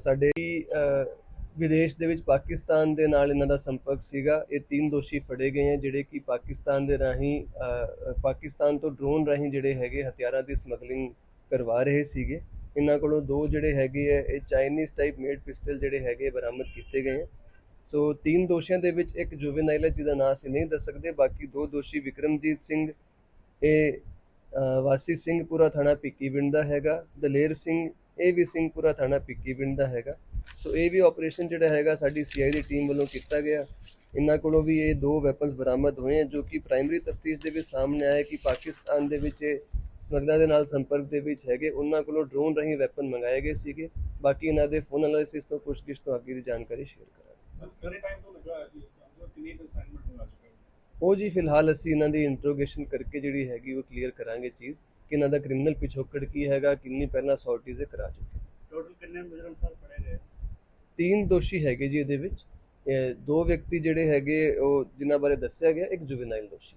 ਸਾਡੇ ਵਿਦੇਸ਼ ਦੇ ਵਿੱਚ ਪਾਕਿਸਤਾਨ ਦੇ ਨਾਲ ਇਹਨਾਂ ਦਾ ਸੰਪਰਕ ਸੀਗਾ। ਇਹ ਤਿੰਨ ਦੋਸ਼ੀ ਫੜੇ ਗਏ ਹੈ ਜਿਹੜੇ ਕਿ ਪਾਕਿਸਤਾਨ ਦੇ ਰਾਹੀਂ ਪਾਕਿਸਤਾਨ ਤੋਂ ਡਰੋਨ ਰਾਹੀਂ ਜਿਹੜੇ ਹੈਗੇ ਹਥਿਆਰਾਂ ਦੀ ਸਮਗਲਿੰਗ ਕਰਵਾ ਰਹੇ ਸੀਗੇ। ਇਹਨਾਂ ਕੋਲੋਂ ਦੋ ਜਿਹੜੇ ਹੈਗੇ ਹੈ ਇਹ ਚਾਈਨੀਜ਼ ਟਾਈਪ ਮੇਡ ਪਿਸਟਲ ਜਿਹੜੇ ਹੈਗੇ ਬਰਾਮਦ ਕੀਤੇ ਗਏ ਹੈ ਸੋ ਤਿੰਨ ਦੋਸ਼ੀਆਂ ਦੇ ਵਿੱਚ ਇੱਕ ਜੁਵੇਨਾਈਲ ਹੈ ਜਿਹਦਾ ਨਾਂ ਅਸੀਂ ਨਹੀਂ ਦੱਸ ਸਕਦੇ। ਬਾਕੀ ਦੋ ਦੋਸ਼ੀ ਵਿਕਰਮਜੀਤ ਸਿੰਘ ਇਹ ਅ, ਵਾਸੀ ਸਿੰਘਪੁਰਾ ਥਾਣਾ ਭਿੱਖੀਵਿੰਡ ਦਾ ਹੈਗਾ। ਦਲੇਰ ਸਿੰਘ ਇਹ ਵੀ ਸਿੰਘਪੁਰਾ ਥਾਣਾ ਭਿੱਖੀਵਿੰਡ ਦਾ ਹੈਗਾ। ਸੋ ਇਹ ਵੀ ਆਪਰੇਸ਼ਨ ਜਿਹੜਾ ਹੈਗਾ ਸਾਡੀ ਸੀਆਈ ਦੀ ਟੀਮ ਵੱਲੋਂ ਕੀਤਾ ਗਿਆ। ਇਹਨਾਂ ਕੋਲੋਂ ਵੀ ਇਹ ਦੋ ਵੈਪਨਸ ਬਰਾਮਦ ਹੋਏ ਹਨ ਜੋ ਕਿ ਪ੍ਰਾਇਮਰੀ ਤਫਤੀਸ਼ ਦੇ ਵਿੱਚ ਸਾਹਮਣੇ ਆਇਆ ਕਿ ਪਾਕਿਸਤਾਨ ਦੇ ਵਿੱਚ ਸਮਗਲਰ ਦੇ ਨਾਲ ਸੰਪਰਕ ਦੇ ਵਿੱਚ ਹੈਗੇ। ਉਹਨਾਂ ਕੋਲੋਂ ਡਰੋਨ ਰਾਹੀਂ ਵੈਪਨ ਮੰਗਾਏ ਗਏ ਸੀਗੇ। ਬਾਕੀ ਇਹਨਾਂ ਦੇ ਫੋਨ ਐਨਾਲਿਸਿਸ ਤੋਂ ਪੁੱਛਗਿੱਛ ਤੋਂ ਅੱਗੇ ਦੀ ਜਾਣਕਾਰੀ ਸ਼ੇਅਰ ਕਰਾਂਗੇ। ਸਰ ਕਿੰਨੇ ਟਾਈਮ ਤੋਂ ਲੱਗਾ ਹੋਇਆ ਸੀ ਇਸ ਕੰਮ ਤੇ ਕਿੰਨੀ ਅਸਾਈਨਮੈਂਟ ਮਿਲ ਚੁੱਕਾ ਹੈ ਉਹ ਜੀ ਫਿਲਹਾਲ ਅਸੀਂ ਇਹਨਾਂ ਦੀ ਇੰਟਰੋਗੇਸ਼ਨ ਕਰਕੇ ਜਿਹੜੀ ਹੈਗੀ ਉਹ ਕਲੀਅਰ ਕਰਾਂਗੇ ਚੀਜ਼। ਕਿ ਇਹਨਾਂ ਦਾ ਕ੍ਰਿਮੀਨਲ ਪਿਛੋਕੜ ਕੀ ਹੈਗਾ ਕਿੰਨੀ ਪਹਿਲਾਂ ਸੌਰਟੀਜ਼ ਕਰਾ ਚੁੱਕੇ ਟੋਟਲ ਕਿੰਨੇ ਮੁਜਰਮ ਸਰ ਫੜੇ ਗਏ? ਤਿੰਨ ਦੋਸ਼ੀ ਹੈਗੇ ਜੀ ਇਹਦੇ ਵਿੱਚ। ਇਹ ਦੋ ਵਿਅਕਤੀ ਜਿਹੜੇ ਹੈਗੇ ਉਹ ਜਿਨ੍ਹਾਂ ਬਾਰੇ ਦੱਸਿਆ ਗਿਆ ਇੱਕ ਜੁਵੇਨਾਈਲ ਦੋਸ਼ੀ।